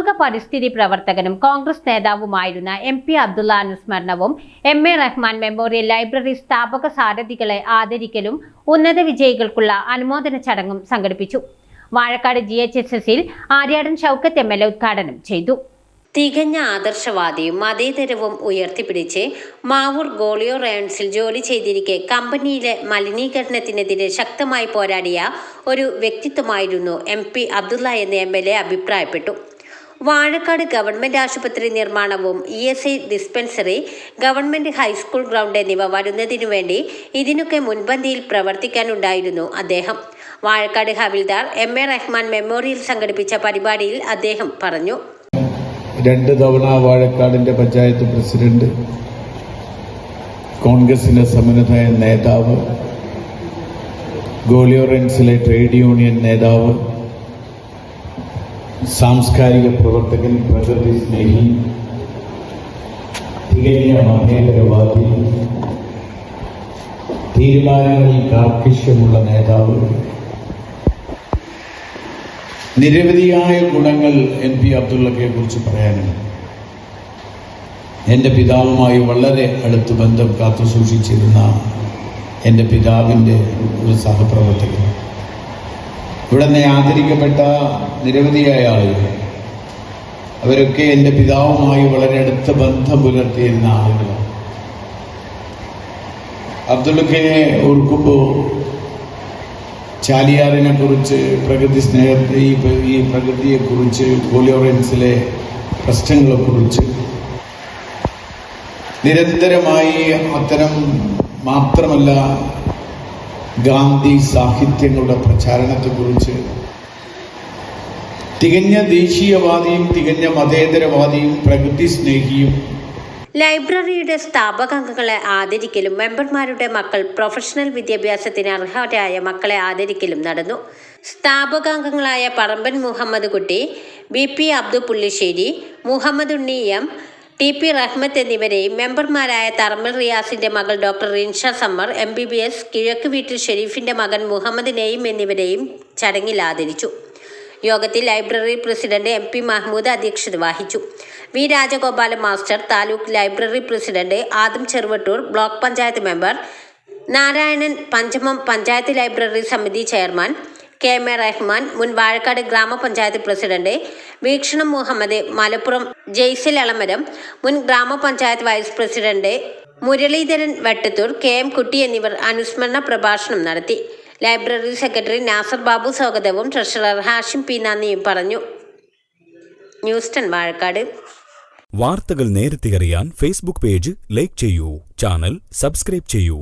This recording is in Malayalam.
പ്രമുഖ പരിസ്ഥിതി പ്രവർത്തകനും കോൺഗ്രസ് നേതാവുമായിരുന്ന M P Abdulla അനുസ്മരണവും M A Rahman memorial library സ്ഥാപക സാരഥികളെ ആദരിക്കലും ഉന്നത വിജയികൾക്കുള്ള അനുമോദന ചടങ്ങും സംഘടിപ്പിച്ചു. വാഴക്കാട് ജി എച്ച് എസ് എസിൽ Aryadan Shoukath M L A ഉദ്ഘാടനം ചെയ്തു. തികഞ്ഞ ആദർശവാദിയും മതേതരവും ഉയർത്തിപ്പിടിച്ച് മാവൂർ ഗോളിയോ റയൺസിൽ ജോലി ചെയ്തിരിക്കെ കമ്പനിയിലെ മലിനീകരണത്തിനെതിരെ ശക്തമായി പോരാടിയ ഒരു വ്യക്തിത്വമായിരുന്നു എം പി അബ്ദുള്ള എന്ന എം എൽ എ അഭിപ്രായപ്പെട്ടു. വാഴക്കാട് ഗവൺമെന്റ് ആശുപത്രി നിർമ്മാണവും E S I dispensary government high school ground എന്നിവ വരുന്നതിനു വേണ്ടി ഇതിനൊക്കെ മുൻപന്തിയിൽ പ്രവർത്തിക്കാനുണ്ടായിരുന്നു അദ്ദേഹം. വാഴക്കാട് ഹവിൽദാർ എം എ റഹ്മാൻ മെമ്മോറിയൽ സംഘടിപ്പിച്ച പരിപാടിയിൽ അദ്ദേഹം പറഞ്ഞു. രണ്ട് തവണ വാഴക്കാടിന്റെ പഞ്ചായത്ത് പ്രസിഡന്റ് കോൺഗ്രസിന്റെ സമന്നതായ നേതാവ് ഗോളിയോറൻസിലെ ട്രേഡ് യൂണിയൻ നേതാവ് സാംസ്കാരിക പ്രവർത്തകൻ പ്രകൃതി സ്നേഹി തികഞ്ഞ മതേതരവാദി തീരുമാനങ്ങളിൽ കാർക്കിഷ്യമുള്ള നേതാവ്. നിരവധിയായ ഗുണങ്ങൾ എം പി അബ്ദുള്ളക്കെ കുറിച്ച് പറയാനുണ്ട് എന്റെ പിതാവുമായി വളരെ അടുത്ത് ബന്ധം കാത്തു സൂക്ഷിച്ചിരുന്ന എന്റെ പിതാവിന്റെ ഒരു സഹപ്രവർത്തകൻ. ഇവിടെ നിന്ന് ആദരിക്കപ്പെട്ട നിരവധിയായ ആളുകൾ. അവരൊക്കെ എന്റെ പിതാവുമായി വളരെ അടുത്ത ബന്ധം പുലർത്തിയിരുന്ന ആളുകളാണ് അബ്ദുള്ളക്കയെ ഓർക്കുമ്പോൾ ചാലിയാറിനെ കുറിച്ച് പ്രകൃതി സ്നേഹത്തെ ഈ ഈ പ്രകൃതിയെക്കുറിച്ച് കോളിയോറൻസിലെ പ്രശ്നങ്ങളെക്കുറിച്ച് നിരന്തരമായി അത്തരം മാത്രമല്ല ഗാന്ധി സാഹിത്യങ്ങളുടെ പ്രചാരണത്തെക്കുറിച്ച്. തികഞ്ഞ ദേശീയവാദിയും തികഞ്ഞ മതേതരവാദിയും പ്രകൃതി സ്നേഹിയും ലൈബ്രറിയുടെ സ്ഥാപകാംഗങ്ങളെ ആദരിക്കലും മെമ്പർമാരുടെ മക്കൾ പ്രൊഫഷണൽ വിദ്യാഭ്യാസത്തിന് അർഹരായ മക്കളെ ആദരിക്കലും നടന്നു. സ്ഥാപകാംഗങ്ങളായ Paramban Muhammad Kutty B P Abdu Pullissery Muhammad Unni M T P Rahmath എന്നിവരെയും മെമ്പർമാരായ തർമൽ റിയാസിന്റെ മകൾ doctor Rinsha summer M B B S കിഴക്ക് വീട്ടിൽ ഷെരീഫിന്റെ മകൻ മുഹമ്മദ് നെയ്യും എന്നിവരെയും ചടങ്ങിൽ ആദരിച്ചു. യോഗത്തിൽ library president M P Mahmood അധ്യക്ഷത വഹിച്ചു. V Rajagopalan master taluk library president Adam Cheruvattoor block panchayat member Narayanan പഞ്ചമം panchayat library സമിതി chairman K M A Rahman മുൻ വാഴക്കാട് ഗ്രാമപഞ്ചായത്ത് പ്രസിഡന്റ് വീക്ഷണം മുഹമ്മദ് മലപ്പുറം ജെയ്സിൽ എളമരം മുൻ ഗ്രാമപഞ്ചായത്ത് vice president Muraleedharan Vettathur K M Kutty എന്നിവർ അനുസ്മരണ പ്രഭാഷണം നടത്തി. ലൈബ്രറി സെക്രട്ടറി നാസർ ബാബു സ്വാഗതവും ട്രഷറർ ഹാഷിം പി നന്ദിയും പറഞ്ഞു. News ten Vazhakkad. വാർത്തകൾ നേരത്തെ അറിയാൻ ഫേസ്ബുക്ക് പേജ് ലൈക്ക് ചെയ്യൂ ചാനൽ സബ്സ്ക്രൈബ് ചെയ്യൂ.